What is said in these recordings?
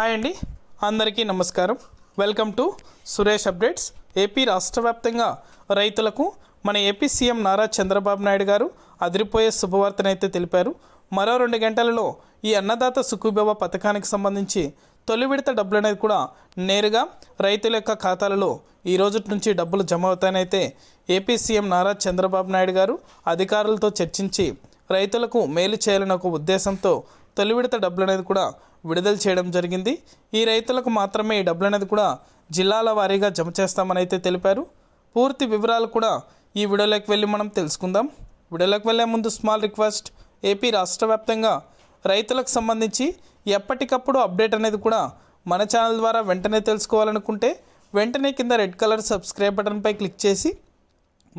Hi అండి. అందరికీ నమస్కారం. Welcome to Suresh updates. AP రాష్ట్ర వ్యాప్తంగా రైతులకు మన ఏపీ సీఎం నారా చంద్రబాబు నాయుడు గారు అదిరిపోయే శుభవార్తనైతే తెలిపారు. మరో రెండు గంటలలో ఈ అన్నదాత సుఖీభవ పథకానికి సంబంధించి తొలి విడత డబ్బులు అనేది కూడా నేరుగా రైతుల యొక్క ఖాతాలలో ఈ రోజు నుంచి డబ్బులు జమ అవుతాయనైతే ఏపీ సీఎం నారా చంద్రబాబు నాయుడు గారు అధికారులతో చర్చించి రైతులకు మేలు చేయాలని ఒక ఉద్దేశంతో తొలి విడత డబ్బులు అనేది కూడా విడుదల చేయడం జరిగింది. ఈ రైతులకు మాత్రమే ఈ డబ్బులు అనేది కూడా జిల్లాల వారీగా జమ చేస్తామని అయితే తెలిపారు. పూర్తి వివరాలు కూడా ఈ వీడియోలోకి వెళ్ళి మనం తెలుసుకుందాం. వీడియోలోకి వెళ్ళే ముందు స్మాల్ రిక్వెస్ట్ ఏపీ రాష్ట్ర వ్యాప్తంగా రైతులకు సంబంధించి ఎప్పటికప్పుడు అప్డేట్ అనేది కూడా మన ఛానల్ ద్వారా వెంటనే తెలుసుకోవాలనుకుంటే వెంటనే కింద రెడ్ కలర్ సబ్స్క్రైబ్ బటన్పై క్లిక్ చేసి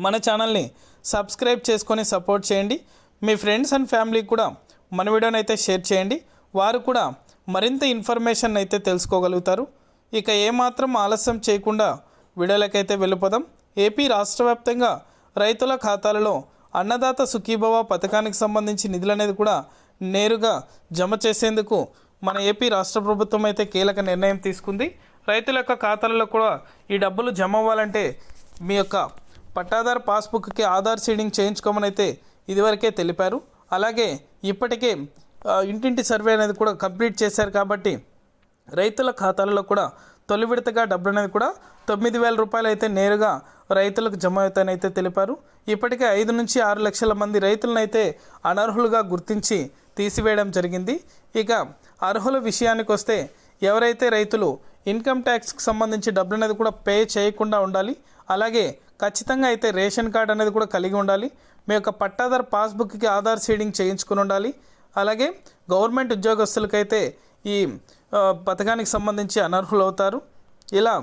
మన ఛానల్ని సబ్స్క్రైబ్ చేసుకొని సపోర్ట్ చేయండి. మీ ఫ్రెండ్స్ అండ్ ఫ్యామిలీకి కూడా మన వీడియోని అయితే షేర్ చేయండి. వారు కూడా మరింత ఇన్ఫర్మేషన్ అయితే తెలుసుకోగలుగుతారు. ఇక ఏమాత్రం ఆలస్యం చేయకుండా వీడియోలకైతే వెళ్ళిపోదాం. ఏపీ రాష్ట్ర వ్యాప్తంగా రైతుల ఖాతాలలో అన్నదాత సుఖీభవ పథకానికి సంబంధించి నిధులు అనేది కూడా నేరుగా జమ చేసేందుకు మన ఏపీ రాష్ట్ర ప్రభుత్వం అయితే కీలక నిర్ణయం తీసుకుంది. రైతుల యొక్క ఖాతాలలో కూడా ఈ డబ్బులు జమ అవ్వాలంటే మీ యొక్క పట్టాదారు పాస్బుక్కి ఆధార్ సీడింగ్ చేయించుకోమని అయితే ఇదివరకే తెలిపారు. అలాగే ఇప్పటికే ఇంటింటి సర్వే అనేది కూడా కంప్లీట్ చేశారు కాబట్టి రైతుల ఖాతాలలో కూడా తొలి విడతగా డబ్బులు అనేది కూడా తొమ్మిది వేల రూపాయలు అయితే నేరుగా రైతులకు జమ అవుతాయని అయితే తెలిపారు. ఇప్పటికే ఐదు నుంచి ఆరు లక్షల మంది రైతులను అయితే అనర్హులుగా గుర్తించి తీసివేయడం జరిగింది. ఇక అర్హుల విషయానికి వస్తే ఎవరైతే రైతులు ఇన్కమ్ ట్యాక్స్కి సంబంధించి డబ్బులు అనేది కూడా పే చేయకుండా ఉండాలి. అలాగే ఖచ్చితంగా అయితే రేషన్ కార్డ్ అనేది కూడా కలిగి ఉండాలి. మీ యొక్క పట్టాదారు పాస్బుక్కి ఆధార్ సీడింగ్ చేయించుకుని ఉండాలి. అలాగే గవర్నమెంట్ ఉద్యోగస్తులకైతే ఈ పథకానికి సంబంధించి అనర్హులు అవుతారు ఇలా